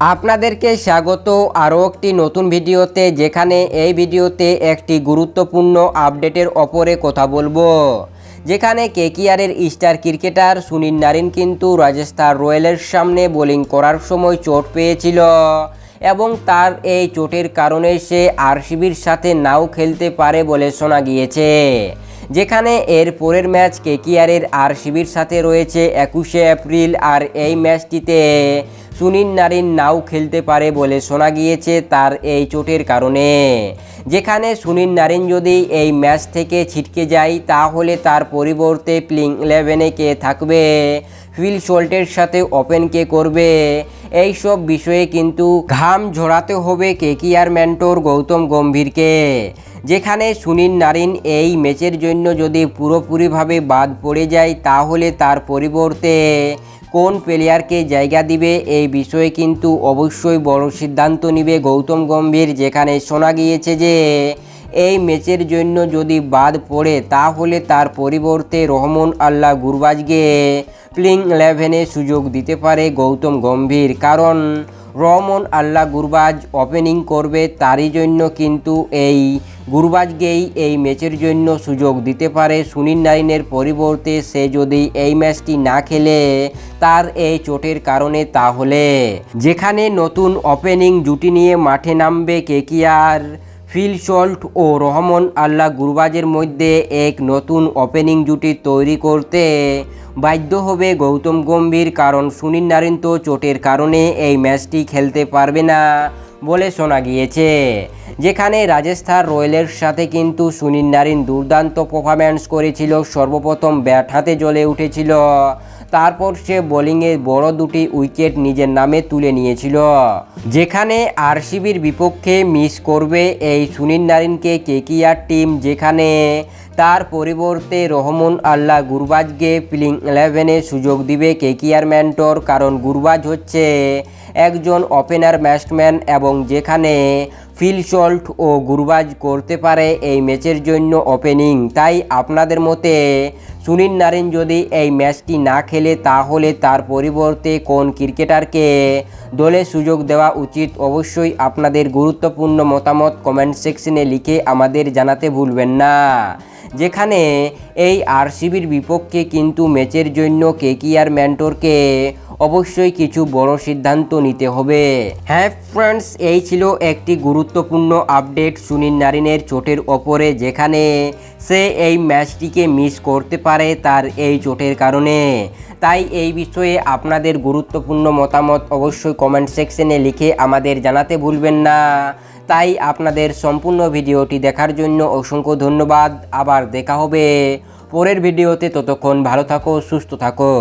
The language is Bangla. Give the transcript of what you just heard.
আপনাদেরকে স্বাগত আরও একটি নতুন ভিডিওতে, যেখানে এই ভিডিওতে একটি গুরুত্বপূর্ণ আপডেটের ওপরে কথা বলব। যেখানে কেকিআরের স্টার ক্রিকেটার সুনীল নারিন কিন্তু রাজস্থান রয়্যালের সামনে বোলিং করার সময় চোট পেয়েছিল এবং তার এই চোটের কারণে সে আরসিবির সাথে নাও খেলতে পারে বলে শোনা গিয়েছে। যেখানে এর পরের ম্যাচ কেকিআরের আরসিবির সাথে রয়েছে একুশে এপ্রিল আর এই ম্যাচটিতে সুনীল নারিন নাও খেলতে পারে বলে শোনা গিয়েছে তার এই চোটের কারণে। যেখানে সুনীল নারিন যদি এই ম্যাচ থেকে ছিটকে যায়, তাহলে তার পরিবর্তে প্লিং ইলেভেনে কে থাকবে? ফিল শোল্টের সাথে ওপেন কে করবে? এই সব বিষয়ে কিন্তু ঘাম ঝরাতে হবে কেকিআর মেন্টর গৌতম গম্ভীরকে। যেখানে সুনীল নারিন এই ম্যাচের জন্য যদি পুরোপুরিভাবে বাদ পড়ে যায়, তাহলে তার পরিবর্তে কোন প্লেয়ারকে জায়গা দিবে এই বিষয়ে কিন্তু অবশ্যই বড় সিদ্ধান্ত নিবে গৌতম গম্ভীর, যেখানে শোনা গিয়েছে যে এই ম্যাচের জন্য যদি বাদ পড়ে তাহলে তার পরিবর্তে রহমান আল্লাহ গুরবাজকে প্লিং ইলেভেনে সুযোগ দিতে পারে গৌতম গম্ভীর। কারণ রহমান আল্লাহ গুরবাজ ওপেনিং করবে তারই জন্য কিন্তু এই গুরবাজকেই এই ম্যাচের জন্য সুযোগ দিতে পারে। সুনীল নারিনের পরিবর্তে সে যদি এই ম্যাচটি না খেলে তার এই চোটের কারণে তাহলে। যেখানে নতুন ওপেনিং জুটি নিয়ে মাঠে নামবে কেকিআর ফিল শল্ট ও রহমান আল্লাহ গুরবাজের মধ্যে এক নতুন ওপেনিং জুটি তৈরি করতে বাধ্য হবে গৌতম গম্ভীর, কারণ সুনীল নারিন তো চোটের কারণে এই ম্যাচটি খেলতে পারবে না বলে শোনা গিয়েছে। যেখানে রাজস্থান রয়্যালের সাথে কিন্তু সুনীল নারিন দুর্দান্ত পারফরম্যান্স করেছিল, সর্বপ্রথম ব্যাট হাতে জ্বলে উঠেছিল। তারপর সে বোলিংয়ে বড় দুটি উইকেট নিজের নামে তুলে নিয়েছিল। যেখানে আরসিবির বিপক্ষে মিস করবে এই সুনীল নারিনকে কেকিআর টিম, যেখানে তার পরিবর্তে রহমান আল্লাহ গুরবাজকে প্লিং ইলেভেনে সুযোগ দিবে কেকিআর ম্যান্টর কারণ গুরবাজ হচ্ছে একজন ওপেনার ব্যাটসম্যান এবং যেখানে ফিল শল্ট ও গুরবাজ করতে পারে এই ম্যাচের জন্য ওপেনিং। তাই আপনাদের মতে সুনীল নারিন যদি এই ম্যাচটি না খেলে, তাহলে তার পরিবর্তে কোন ক্রিকেটারকে দলে সুযোগ দেওয়া উচিত? অবশ্যই আপনাদের গুরুত্বপূর্ণ মতামত কমেন্ট সেকশনে লিখে আমাদের জানাতে ভুলবেন না। যেখানে এই আরসিবির বিপক্ষে কিন্তু ম্যাচের জন্য কেকিআর ম্যান্টরকে অবশ্যই কিছু বড় সিদ্ধান্ত নিতে হবে। হ্যাঁ ফ্রেন্ডস এই ছিল একটি গুরুত্বপূর্ণ আপডেট সুনীল নারিনের চোটের ওপরে, যেখানে সে এই ম্যাচটিকে মিস করতে পারে তার এই চোটের কারণে। তাই এই বিষয়ে আপনাদের গুরুত্বপূর্ণ মতামত অবশ্যই কমেন্ট সেকশনে লিখে আমাদের জানাতে ভুলবেন না। তাই আপনাদের সম্পূর্ণ ভিডিওটি দেখার জন্য অসংখ্য ধন্যবাদ। আবার দেখা হবে। পরের ভিডিওতে ততক্ষণ ভালো থাকো, সুস্থ থাকো।